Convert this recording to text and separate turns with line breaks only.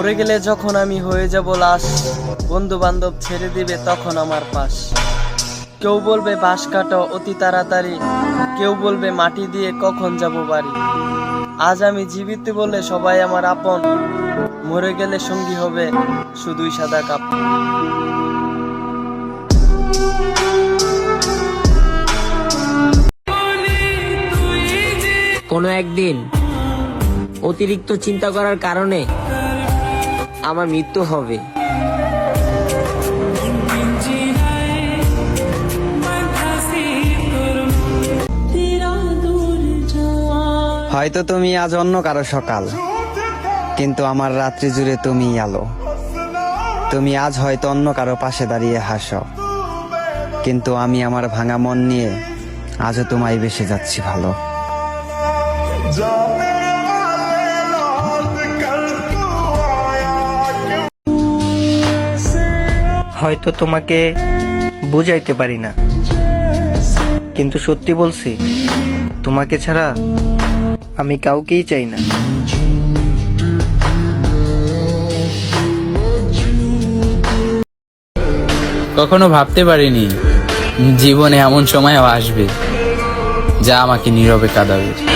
মরে গেলে যখন আমি হয়ে যাব লাশ বন্ধু বান্ধব ছেড়ে দিবে তখন আমার পাশ। কেউ বলবে বাঁশ কাটো, অতি তাড়াতাড়ি। কেউ বলবে মাটি দিয়ে কখন যাব বাড়ি। আজ আমি জীবিত বলে সবাই আমার আপন। মরে গেলে সঙ্গী হবে শুধুই সাদা কাপ।
কোনো একদিন অতিরিক্ত চিন্তা করার কারণে আমার মৃত্যু হবে।
হয়তো তুমি আজ অন্য কারও সকাল কিন্তু আমার রাত্রি জুড়ে তুমি আলো। তুমি আজ হয়তো অন্য কারও পাশে দাঁড়িয়ে হাসো কিন্তু আমি আমার ভাঙা মন নিয়ে আজও তোমায় বেসে যাচ্ছি ভালো।
হয়তো তোমাকে বুঝাইতে পারি না। কিন্তু সত্যি বলছি, তোমাকে ছাড়া আমি কাউকেই চাই না।
কখনো ভাবতে পারিনি, জীবনে এমন সময়ও আসবে, যা আমাকে নীরবে কাঁদাবে।